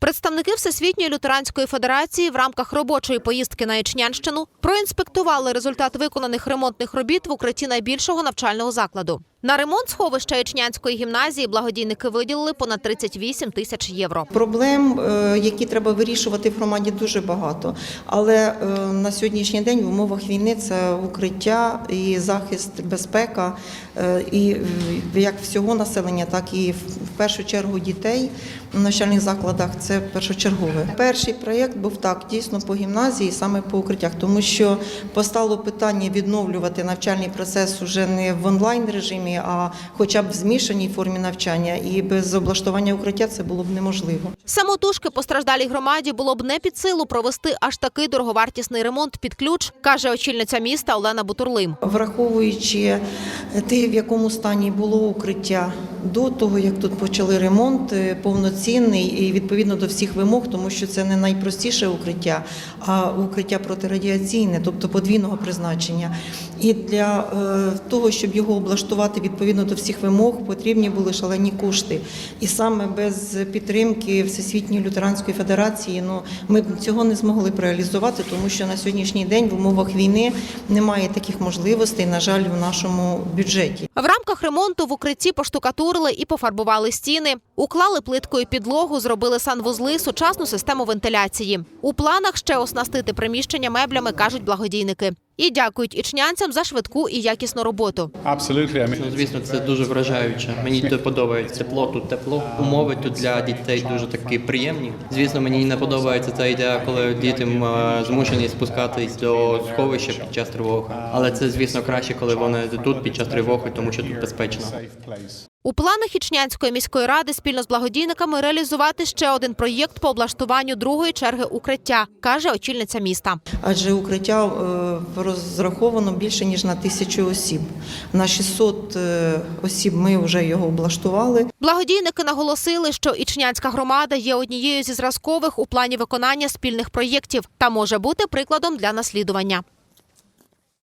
Представники Всесвітньої лютеранської федерації в рамках робочої поїздки на Ічнянщину проінспектували результат виконаних ремонтних робіт в укритті найбільшого навчального закладу. На ремонт сховища Ічнянської гімназії благодійники виділили понад 38 тисяч євро. Проблем, е, які треба вирішувати в громаді, дуже багато. Але е, на сьогоднішній день в умовах війни це укриття і захист, безпека е, і як всього населення, так і в першу чергу дітей в навчальних закладах. Це першочергове. Перший проєкт був так дійсно по гімназії, саме по укриттях, тому що постало питання відновлювати навчальний процес уже не в онлайн режимі, а хоча б в змішаній формі навчання. І без облаштування укриття це було б неможливо. Самотужки постраждалій громаді було б не під силу провести аж такий дороговартісний ремонт під ключ, каже очільниця міста Олена Бутурлим. Враховуючи те, в якому стані було укриття до того, як тут почали ремонт, е, повноцінний і відповідно до всіх вимог, тому що це не найпростіше укриття, а укриття протирадіаційне, тобто подвійного призначення. І для е, того, щоб його облаштувати відповідно до всіх вимог, потрібні були шалені кошти. І саме без підтримки Всесвітньої лютеранської федерації ну, ми б цього не змогли б реалізувати, тому що на сьогоднішній день в умовах війни немає таких можливостей, на жаль, в нашому бюджеті. В рамках ремонту в укритті поштукатурили і пофарбували стіни, уклали плиткою підлогу, зробили санвузли, сучасну систему вентиляції. У планах ще оснастити приміщення меблями, кажуть благодійники. І дякують ічнянцям за швидку і якісну роботу. Mean, Ну, звісно, це дуже вражаюче. Мені тут подобається тепло, тут тепло. Умови тут для дітей дуже такі приємні. Звісно, мені не подобається ця ідея, коли діти е, змушені спускатись до сховища під час тривоги. Але це, звісно, краще, коли вони тут під час тривоги, тому що тут безпечно. У планах Ічнянської міської ради спільно з благодійниками реалізувати ще один проєкт по облаштуванню другої черги укриття, каже очільниця міста. Адже укриття е, розраховано більше ніж на тисячу осіб. На 600 е, осіб ми вже його облаштували. Благодійники наголосили, що Ічнянська громада є однією зі зразкових у плані виконання спільних проєктів та може бути прикладом для наслідування.